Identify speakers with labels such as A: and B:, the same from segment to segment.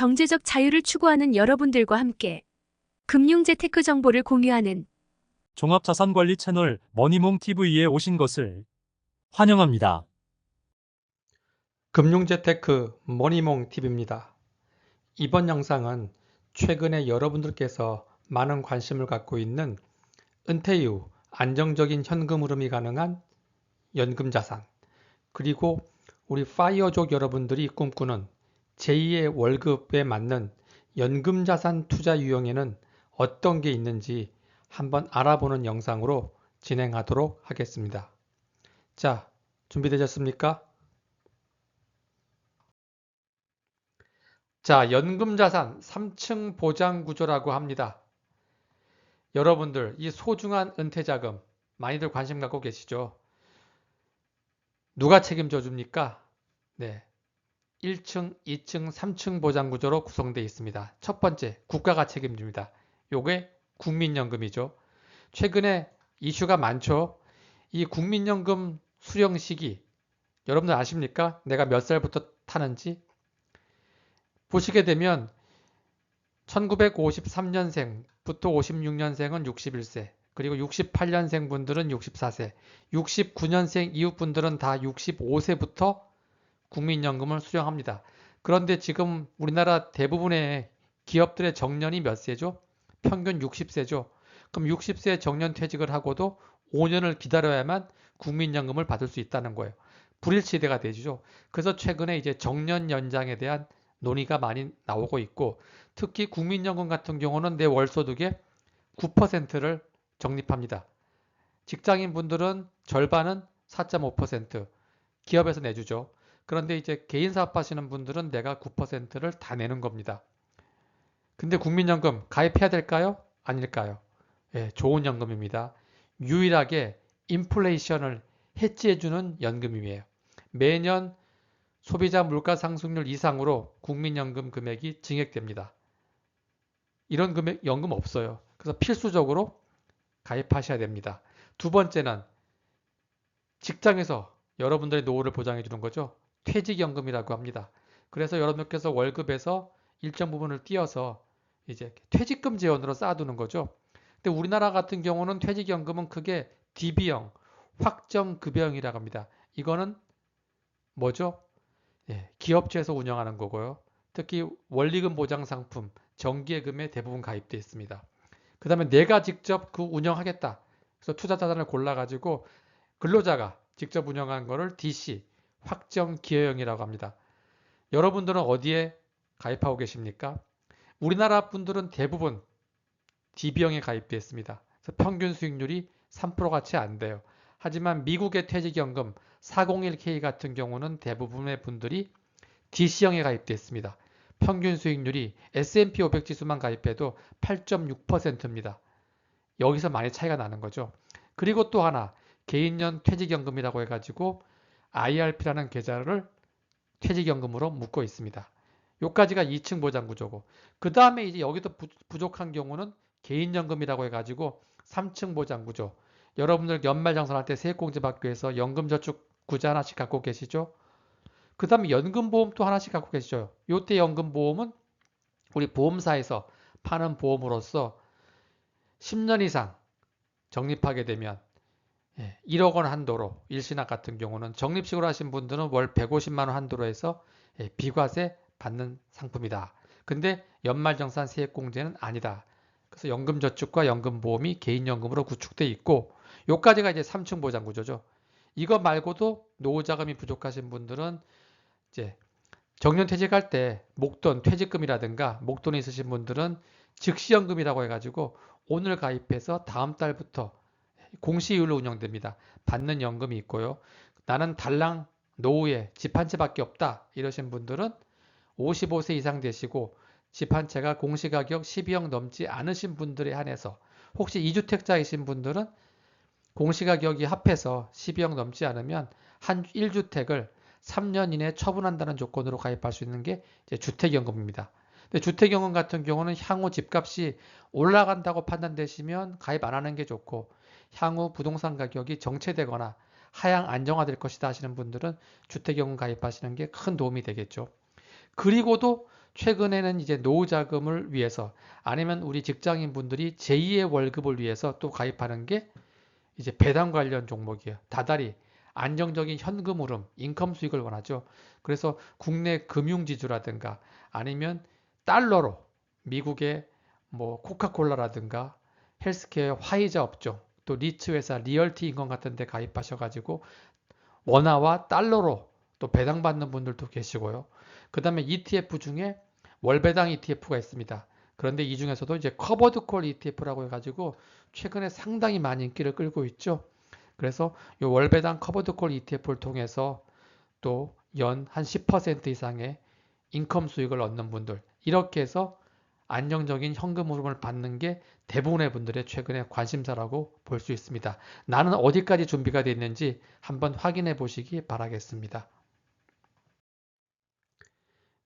A: 경제적 자유를 추구하는 여러분들과 함께 금융재 테크 정보를 공유하는
B: 종합자산관리 채널 머니몽 TV에 오신 것을 환영합니다.
C: 금융재테크 머니몽 TV입니다. 이번 영상은 최근에 여러분들께서 많은 관심을 갖고 있는 은퇴 이후 안정적인 현금 흐름이 가능한 연금 자산 그리고 우리 파이어족 여러분들이 꿈꾸는 제2의 월급에 맞는 연금 자산 투자 유형에는 어떤 게 있는지 한번 알아보는 영상으로 진행하도록 하겠습니다. 자, 준비되셨습니까? 자, 연금자산 3층 보장 구조라고 합니다. 여러분들, 이 소중한 은퇴자금 많이들 관심 갖고 계시죠? 누가 책임져 줍니까? 네. 1층, 2층, 3층 보장 구조로 구성되어 있습니다. 첫 번째, 국가가 책임집니다. 요게 국민연금이죠. 최근에 이슈가 많죠. 이 국민연금 수령 시기 여러분들 아십니까? 내가 몇 살부터 타는지 보시게 되면 1953년생부터 56년생은 61세, 그리고 68년생 분들은 64세, 69년생 이후 분들은 다 65세부터 국민연금을 수령합니다. 그런데 지금 우리나라 대부분의 기업들의 정년이 몇 세죠? 평균 60세죠. 그럼 60세 정년 퇴직을 하고도 5년을 기다려야만 국민연금을 받을 수 있다는 거예요. 불일치대가 되죠. 그래서 최근에 이제 정년 연장에 대한 논의가 많이 나오고 있고 특히 국민연금 같은 경우는 내 월소득의 9%를 적립합니다. 직장인 분들은 절반은 4.5% 기업에서 내주죠. 그런데 이제 개인 사업하시는 분들은 내가 9%를 다 내는 겁니다. 근데 국민연금 가입해야 될까요? 아닐까요? 예, 좋은 연금입니다. 유일하게 인플레이션을 해지해주는 연금이에요. 매년 소비자 물가 상승률 이상으로 국민연금 금액이 증액됩니다. 이런 금액 연금 없어요. 그래서 필수적으로 가입하셔야 됩니다. 두 번째는 직장에서 여러분들의 노후를 보장해 주는 거죠. 퇴직연금이라고 합니다. 그래서 여러분께서 월급에서 일정 부분을 띄어서 이제 퇴직금 재원으로 쌓아두는 거죠. 근데 우리나라 같은 경우는 퇴직연금은 크게 DB형, 확정급여형이라고 합니다. 이거는 뭐죠? 예, 기업체에서 운영하는 거고요. 특히 원리금 보장 상품, 정기예금에 대부분 가입되어 있습니다. 그 다음에 내가 직접 그 운영하겠다. 그래서 투자 자산을 골라가지고 근로자가 직접 운영한 거를 DC, 확정 기여형이라고 합니다. 여러분들은 어디에 가입하고 계십니까? 우리나라 분들은 대부분 DB형에 가입되어 있습니다. 그래서 평균 수익률이 3%가 채안 돼요. 하지만 미국의 퇴직연금 401k 같은 경우는 대부분의 분들이 DC형에 가입되어 있습니다. 평균 수익률이 S&P 500 지수만 가입해도 8.6%입니다. 여기서 많이 차이가 나는 거죠. 그리고 또 하나 개인연 퇴직연금이라고 해가지고 IRP라는 계좌를 퇴직연금으로 묶고 있습니다. 요까지가 2층 보장 구조고 그 다음에 이제 여기도 부족한 경우는 개인연금이라고 해가지고 3층 보장 구조 여러분들 연말정산할 때 세액공제 받기 위해서 연금저축구자 하나씩 갖고 계시죠? 그 다음에 연금보험 또 하나씩 갖고 계시죠? 요때 연금보험은 우리 보험사에서 파는 보험으로서 10년 이상 적립하게 되면 1억 예, 원 한도로 일시납 같은 경우는 적립식으로 하신 분들은 월 150만 원 한도로 해서 예, 비과세 받는 상품이다. 근데 연말정산 세액공제는 아니다. 그래서 연금저축과 연금보험이 개인연금으로 구축돼 있고 요까지가 이제 3층 보장 구조죠. 이거 말고도 노후자금이 부족하신 분들은 이제 정년 퇴직할 때 목돈 퇴직금이라든가 목돈이 있으신 분들은 즉시연금이라고 해가지고 오늘 가입해서 다음 달부터 공시이율로 운영됩니다. 받는 연금이 있고요. 나는 달랑 노후에 집 한 채밖에 없다 이러신 분들은 55세 이상 되시고 집 한 채가 공시가격 12억 넘지 않으신 분들에 한해서 혹시 2주택자이신 분들은 공시가격이 합해서 12억 넘지 않으면 한 1주택을 3년 이내에 처분한다는 조건으로 가입할 수 있는 게 주택연금입니다. 근데 주택연금 같은 경우는 향후 집값이 올라간다고 판단되시면 가입 안 하는 게 좋고 향후 부동산 가격이 정체되거나 하향 안정화될 것이다 하시는 분들은 주택연금 가입하시는 게 큰 도움이 되겠죠. 그리고도 최근에는 이제 노후 자금을 위해서 아니면 우리 직장인 분들이 제2의 월급을 위해서 또 가입하는 게 이제 배당 관련 종목이에요. 다달이 안정적인 현금 흐름, 인컴 수익을 원하죠. 그래서 국내 금융 지주라든가 아니면 달러로 미국의 뭐 코카콜라라든가 헬스케어 화이자 업종 또 리츠 회사 리얼티 인건 같은 데 가입하셔가지고 원화와 달러로 또 배당받는 분들도 계시고요. 그 다음에 ETF 중에 월배당 ETF가 있습니다. 그런데 이 중에서도 이제 커버드 콜 ETF라고 해가지고 최근에 상당히 많은 인기를 끌고 있죠. 그래서 이 월배당 커버드 콜 ETF를 통해서 또 연 한 10% 이상의 인컴 수익을 얻는 분들 이렇게 해서 안정적인 현금 흐름을 받는 게 대부분의 분들의 최근의 관심사라고 볼 수 있습니다. 나는 어디까지 준비가 되어 있는지 한번 확인해 보시기 바라겠습니다.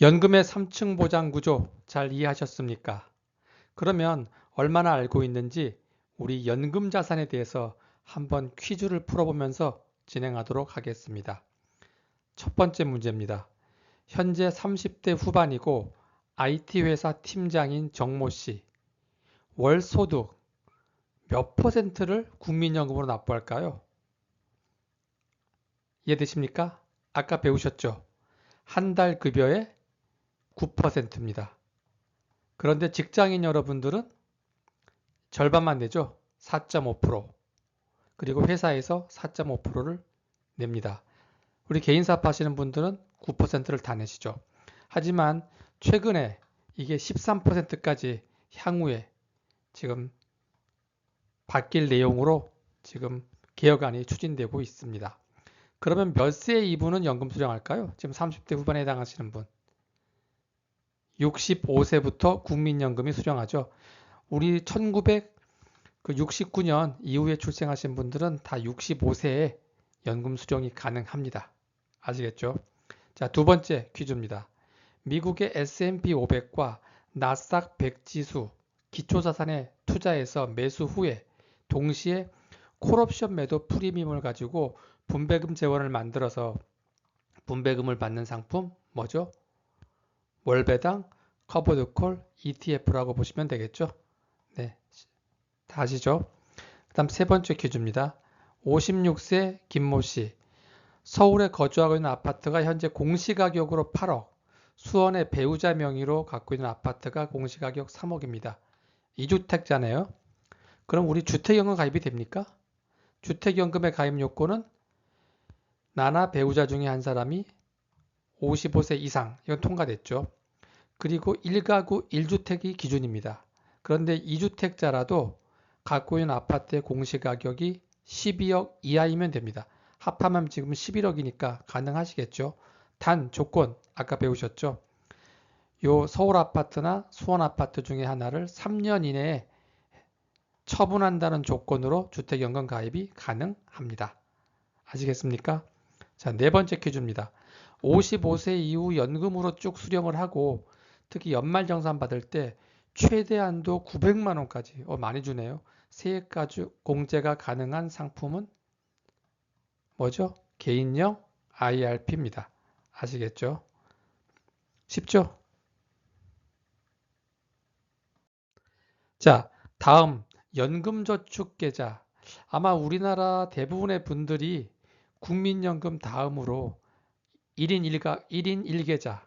C: 연금의 3층 보장 구조 잘 이해하셨습니까? 그러면 얼마나 알고 있는지 우리 연금 자산에 대해서 한번 퀴즈를 풀어보면서 진행하도록 하겠습니다. 첫 번째 문제입니다. 현재 30대 후반이고 IT 회사 팀장인 정모 씨. 월 소득 몇 퍼센트를 국민연금으로 납부할까요? 이해되십니까? 아까 배우셨죠? 한 달 급여의 9%입니다. 그런데 직장인 여러분들은 절반만 내죠. 4.5%. 그리고 회사에서 4.5%를 냅니다. 우리 개인 사업 하시는 분들은 9%를 다 내시죠. 하지만 최근에 이게 13%까지 향후에 지금 바뀔 내용으로 지금 개혁안이 추진되고 있습니다. 그러면 몇 세에 이분은 연금 수령할까요? 지금 30대 후반에 해당하시는 분. 65세부터 국민연금이 수령하죠. 우리 1969년 이후에 출생하신 분들은 다 65세에 연금 수령이 가능합니다. 아시겠죠? 자, 두 번째 퀴즈입니다. 미국의 S&P 500과 나스닥 100 지수 기초자산에 투자해서 매수 후에 동시에 콜옵션 매도 프리미엄을 가지고 분배금 재원을 만들어서 분배금을 받는 상품 뭐죠? 월배당 커버드콜 ETF라고 보시면 되겠죠. 네, 다시죠. 그 다음 세 번째 퀴즈입니다. 56세 김모 씨. 서울에 거주하고 있는 아파트가 현재 공시가격으로 8억, 수원의 배우자 명의로 갖고 있는 아파트가 공시가격 3억입니다. 2주택자네요. 그럼 우리 주택연금 가입이 됩니까? 주택연금의 가입 요건은 나나 배우자 중에 한 사람이 55세 이상, 이건 통과됐죠. 그리고 1가구 1주택이 기준입니다. 그런데 2주택자라도 갖고 있는 아파트의 공시가격이 12억 이하이면 됩니다. 합하면 지금 11억이니까 가능하시겠죠. 단 조건 아까 배우셨죠. 요 서울 아파트나 수원 아파트 중에 하나를 3년 이내에 처분한다는 조건으로 주택연금 가입이 가능합니다. 아시겠습니까? 자, 네 번째 퀴즈입니다. 55세 이후 연금으로 쭉 수령을 하고 특히 연말정산 받을 때 최대 한도 900만 원까지 어, 많이 주네요. 세액까지 공제가 가능한 상품은 뭐죠? 개인형 IRP입니다. 아시겠죠? 쉽죠? 자, 다음 연금저축계좌. 아마 우리나라 대부분의 분들이 국민연금 다음으로 1인 1가 1인 1계좌.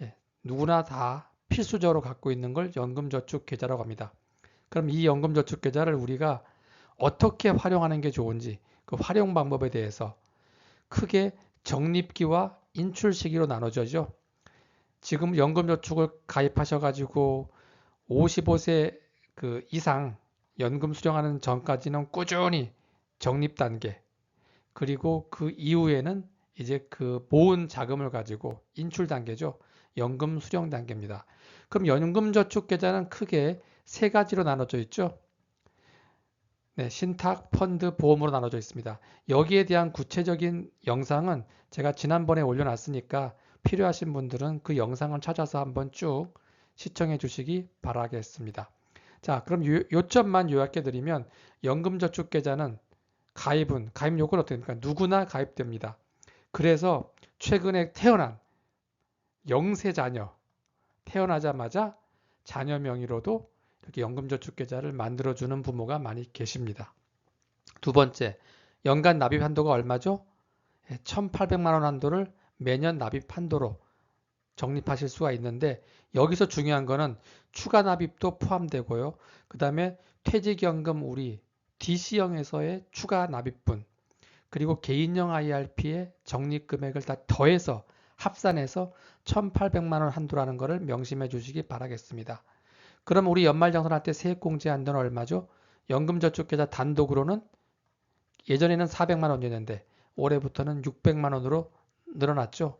C: 예, 누구나 다 필수적으로 갖고 있는 걸 연금저축계좌라고 합니다. 그럼 이 연금저축계좌를 우리가 어떻게 활용하는 게 좋은지 그 활용 방법에 대해서 크게 적립기와 인출 시기로 나눠져죠. 지금 연금저축을 가입하셔가지고 55세 그 이상 연금 수령하는 전까지는 꾸준히 적립 단계 그리고 그 이후에는 이제 그 모은 자금을 가지고 인출 단계죠. 연금 수령 단계입니다. 그럼 연금저축 계좌는 크게 세 가지로 나눠져 있죠. 네, 신탁, 펀드, 보험으로 나눠져 있습니다. 여기에 대한 구체적인 영상은 제가 지난번에 올려놨으니까 필요하신 분들은 그 영상을 찾아서 한번 쭉 시청해 주시기 바라겠습니다. 자, 그럼 요, 요점만 요약해 드리면 연금저축계좌는 가입은 가입 요건 어떻게 됩니까? 누구나 가입됩니다. 그래서 최근에 태어난 영세 자녀 태어나자마자 자녀 명의로도 이렇게 연금저축계좌를 만들어주는 부모가 많이 계십니다. 두 번째, 연간 납입 한도가 얼마죠? 1,800만 원 한도를 매년 납입 한도로 적립하실 수가 있는데 여기서 중요한 거는 추가 납입도 포함되고요. 그 다음에 퇴직연금 우리 DC형에서의 추가 납입분 그리고 개인형 IRP의 적립금액을 다 더해서 합산해서 1,800만 원 한도라는 것을 명심해 주시기 바라겠습니다. 그럼 우리 연말정산할 때 세액공제 한도는 얼마죠? 연금저축계좌 단독으로는 예전에는 400만 원이었는데 올해부터는 600만 원으로 늘어났죠.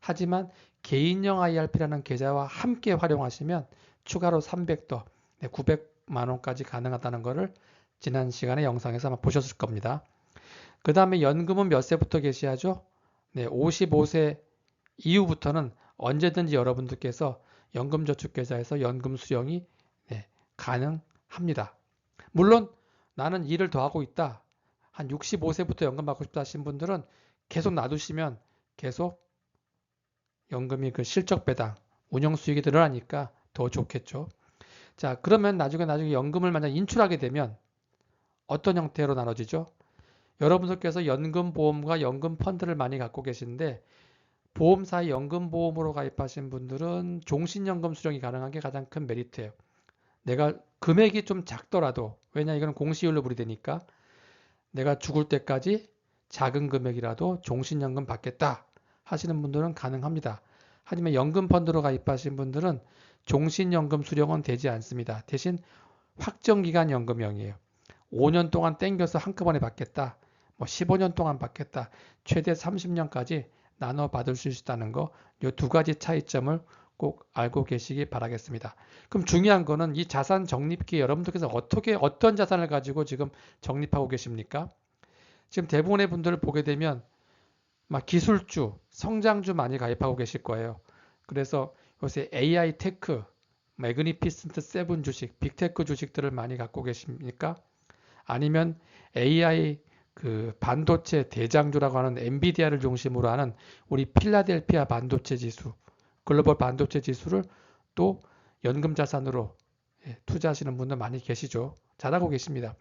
C: 하지만 개인형 IRP라는 계좌와 함께 활용하시면 추가로 300더 900만 원까지 가능하다는 것을 지난 시간에 영상에서 아마 보셨을 겁니다. 그 다음에 연금은 몇 세부터 개시하죠? 네, 55세 이후부터는 언제든지 여러분들께서 연금저축계좌에서 연금 수령이 네, 가능합니다. 물론 나는 일을 더 하고 있다. 한 65세부터 연금 받고 싶다 하신 분들은 계속 놔두시면 계속 연금이 그 실적 배당, 운영 수익이 늘어나니까 더 좋겠죠. 자, 그러면 나중에 나중에 연금을 만약 인출하게 되면 어떤 형태로 나눠지죠? 여러분들께서 연금보험과 연금펀드를 많이 갖고 계신데 보험사의 연금보험으로 가입하신 분들은 종신연금 수령이 가능한 게 가장 큰 메리트예요. 내가 금액이 좀 작더라도 왜냐 이건 공시율로 분리되니까 내가 죽을 때까지 작은 금액이라도 종신연금 받겠다 하시는 분들은 가능합니다. 하지만 연금 펀드로 가입하신 분들은 종신연금 수령은 되지 않습니다. 대신 확정기간 연금형이에요. 5년 동안 땡겨서 한꺼번에 받겠다. 뭐 15년 동안 받겠다. 최대 30년까지 나눠 받을 수 있다는 거, 이 두 가지 차이점을 꼭 알고 계시기 바라겠습니다. 그럼 중요한 거는 이 자산 적립기에 여러분들께서 어떻게 어떤 자산을 가지고 지금 적립하고 계십니까? 지금 대부분의 분들을 보게 되면 막 기술주, 성장주 많이 가입하고 계실 거예요. 그래서 요새 AI 테크, 매그니피센트 세븐 주식, 빅테크 주식들을 많이 갖고 계십니까? 아니면 AI 그 반도체 대장주라고 하는 엔비디아를 중심으로 하는 우리 필라델피아 반도체 지수, 글로벌 반도체 지수를 또 연금 자산으로 예, 투자하시는 분들 많이 계시죠. 잘하고 계십니다.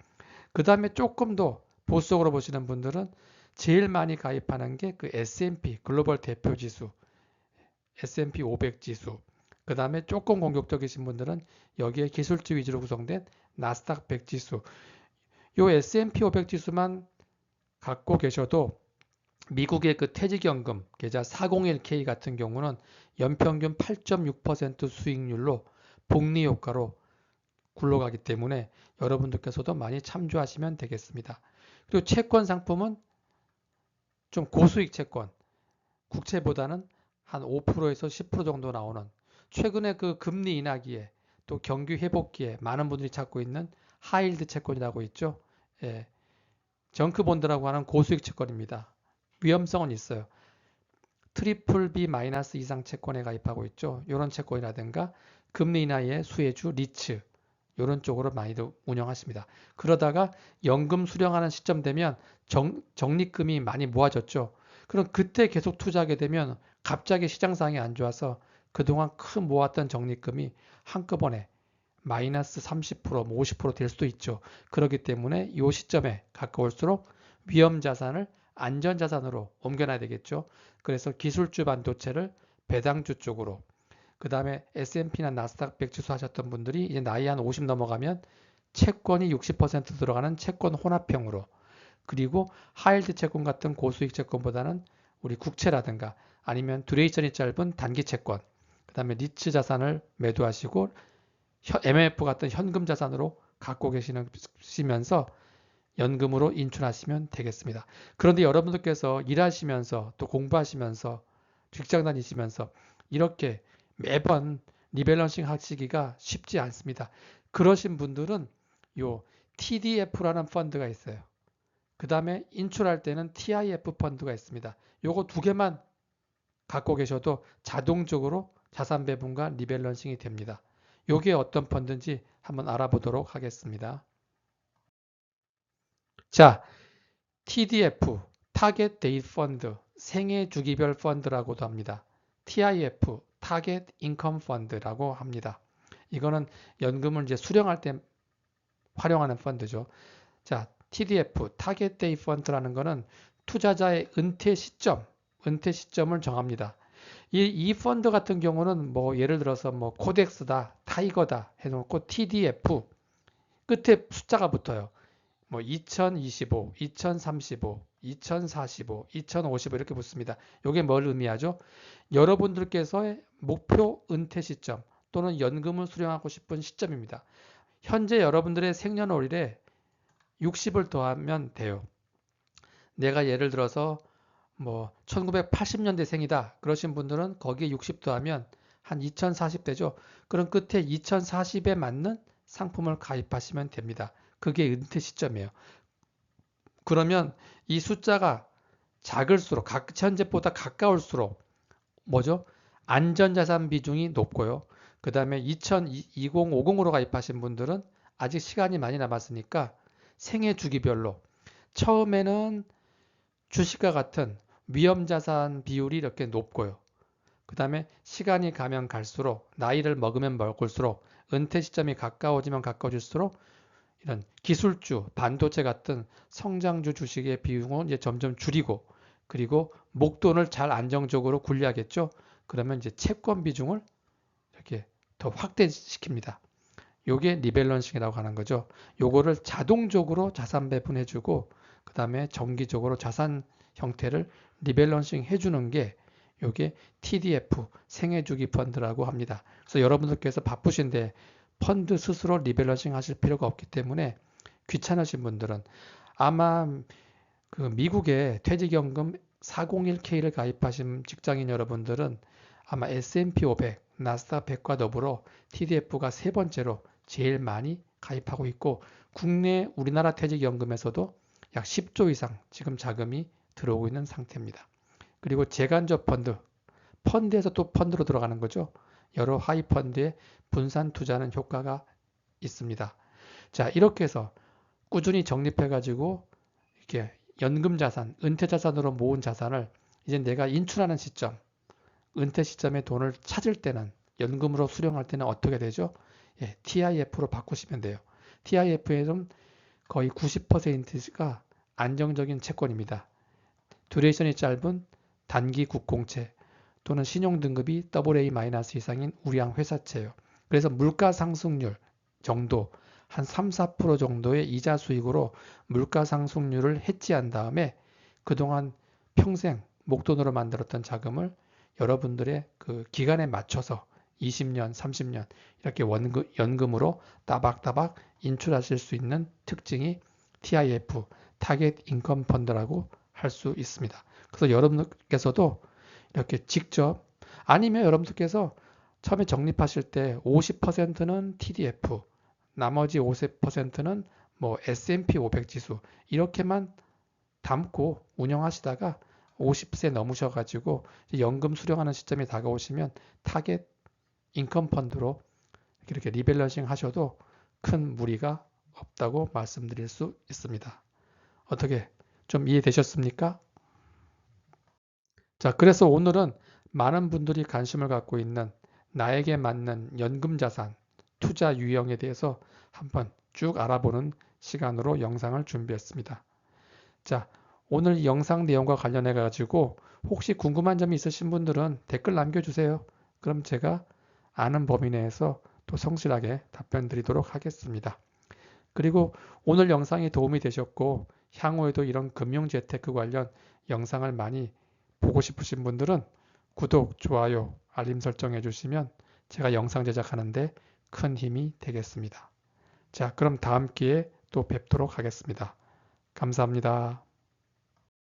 C: 그 다음에 조금 더 보수적으로 보시는 분들은 제일 많이 가입하는 게 그 S&P 글로벌 대표 지수, S&P 500 지수. 그 다음에 조금 공격적이신 분들은 여기에 기술주 위주로 구성된 나스닥 100 지수. 요 S&P 500 지수만 갖고 계셔도 미국의 그 퇴직연금 계좌 401k 같은 경우는 연평균 8.6% 수익률로 복리 효과로 굴러가기 때문에 여러분들께서도 많이 참조하시면 되겠습니다. 그리고 채권 상품은 좀 고수익 채권, 국채보다는 한 5%에서 10% 정도 나오는 최근에 그 금리 인하기에 또 경기 회복기에 많은 분들이 찾고 있는 하이힐드 채권이라고 있죠. 예, 정크본드라고 하는 고수익 채권입니다. 위험성은 있어요. 트리플 B 마이너스 이상 채권에 가입하고 있죠. 이런 채권이라든가 금리 인하의 수혜주 리츠 이런 쪽으로 많이도 운영하십니다. 그러다가 연금 수령하는 시점 되면 정, 적립금이 많이 모아졌죠. 그럼 그때 계속 투자하게 되면 갑자기 시장 상황이 안 좋아서 그동안 큰 모았던 적립금이 한꺼번에 마이너스 30%, 50%될 수도 있죠. 그렇기 때문에 이 시점에 가까울수록 위험 자산을 안전 자산으로 옮겨놔야 되겠죠. 그래서 기술주 반도체를 배당주 쪽으로 그 다음에 S&P나 나스닥 100 지수 하셨던 분들이 이제 나이 한 50 넘어가면 채권이 60% 들어가는 채권 혼합형으로 그리고 하일드 채권 같은 고수익 채권보다는 우리 국채라든가 아니면 듀레이션이 짧은 단기 채권 그 다음에 리츠 자산을 매도하시고 MF 같은 현금 자산으로 갖고 계시면서 연금으로 인출하시면 되겠습니다. 그런데 여러분들께서 일하시면서 또 공부하시면서 직장 다니시면서 이렇게 매번 리밸런싱 하시기가 쉽지 않습니다. 그러신 분들은 요 TDF라는 펀드가 있어요. 그 다음에 인출할 때는 TIF 펀드가 있습니다. 요거 두 개만 갖고 계셔도 자동적으로 자산 배분과 리밸런싱이 됩니다. 요게 어떤 펀드인지 한번 알아보도록 하겠습니다. 자, TDF, 타겟 데이트 펀드, 생애 주기별 펀드라고도 합니다. TIF, 타겟 인컴 펀드라고 합니다. 이거는 연금을 이제 수령할 때 활용하는 펀드죠. 자, TDF, 타겟 데이 펀드라는 거는 투자자의 은퇴 시점, 은퇴 시점을 정합니다. 이, 이 펀드 같은 경우는 뭐 예를 들어서 뭐 코덱스다, 타이거다 해놓고 TDF 끝에 숫자가 붙어요. 뭐 2025, 2035, 2045, 2055 이렇게 붙습니다. 이게 뭘 의미하죠? 여러분들께서의 목표 은퇴 시점 또는 연금을 수령하고 싶은 시점입니다. 현재 여러분들의 생년월일에 60을 더하면 돼요. 내가 예를 들어서 뭐 1980년대생이다 그러신 분들은 거기에 60 더하면 한 2040대죠. 그럼 끝에 2040에 맞는 상품을 가입하시면 됩니다. 그게 은퇴 시점이에요. 그러면 이 숫자가 작을수록 각 현재보다 가까울수록 뭐죠? 안전자산 비중이 높고요. 그 다음에 2020-50으로 가입하신 분들은 아직 시간이 많이 남았으니까 생애 주기별로 처음에는 주식과 같은 위험 자산 비율이 이렇게 높고요. 그 다음에 시간이 가면 갈수록 나이를 먹으면 먹을수록 은퇴 시점이 가까워지면 가까워질수록 이런 기술주, 반도체 같은 성장주 주식의 비중은 이제 점점 줄이고 그리고 목돈을 잘 안정적으로 굴려야겠죠. 그러면 이제 채권 비중을 이렇게 더 확대시킵니다. 요게 리밸런싱이라고 하는 거죠. 요거를 자동적으로 자산 배분해주고 그 다음에 정기적으로 자산 형태를 리밸런싱 해주는 게 요게 TDF 생애주기 펀드라고 합니다. 그래서 여러분들께서 바쁘신데 펀드 스스로 리밸런싱 하실 필요가 없기 때문에 귀찮으신 분들은 아마 그 미국의 퇴직연금 401k를 가입하신 직장인 여러분들은 아마 S&P 500, 나스닥 100과 더불어 TDF가 세 번째로 제일 많이 가입하고 있고 국내 우리나라 퇴직연금에서도 약 10조 이상 지금 자금이 들어오고 있는 상태입니다. 그리고 재간접 펀드, 펀드에서 또 펀드로 들어가는 거죠. 여러 하이 펀드에 분산 투자하는 효과가 있습니다. 자, 이렇게 해서 꾸준히 적립해 가지고 이렇게 연금 자산, 은퇴 자산으로 모은 자산을 이제 내가 인출하는 시점, 은퇴 시점에 돈을 찾을 때는 연금으로 수령할 때는 어떻게 되죠? 예, TIF로 바꾸시면 돼요. TIF에는 거의 90%가 안정적인 채권입니다. 듀레이션이 짧은 단기 국공채 또는 신용 등급이 AA- 이상인 우량 회사채예요. 그래서 물가 상승률 정도 한 3, 4% 정도의 이자 수익으로 물가 상승률을 해지한 다음에 그동안 평생 목돈으로 만들었던 자금을 여러분들의 그 기간에 맞춰서 20년, 30년 이렇게 원금, 연금으로 따박따박 인출하실 수 있는 특징이 TIF, 타겟 인컴 펀드라고 할 수 있습니다. 그래서 여러분께서도 이렇게 직접 아니면 여러분들께서 처음에 적립하실 때 50%는 TDF, 나머지 50%는 뭐 S&P 500 지수 이렇게만 담고 운영하시다가 50세 넘으셔가지고 연금 수령하는 시점이 다가오시면 타겟 인컴 펀드로 이렇게 리밸런싱 하셔도 큰 무리가 없다고 말씀드릴 수 있습니다. 어떻게 좀 이해되셨습니까? 자, 그래서 오늘은 많은 분들이 관심을 갖고 있는 나에게 맞는 연금 자산, 투자 유형에 대해서 한번 쭉 알아보는 시간으로 영상을 준비했습니다. 자, 오늘 영상 내용과 관련해 가지고 혹시 궁금한 점이 있으신 분들은 댓글 남겨주세요. 그럼 제가 아는 범위 내에서 또 성실하게 답변 드리도록 하겠습니다. 그리고 오늘 영상이 도움이 되셨고 향후에도 이런 금융 재테크 관련 영상을 많이 보고 싶으신 분들은 구독, 좋아요, 알림 설정해 주시면 제가 영상 제작하는데 큰 힘이 되겠습니다. 자, 그럼 다음 기회에 또 뵙도록 하겠습니다. 감사합니다.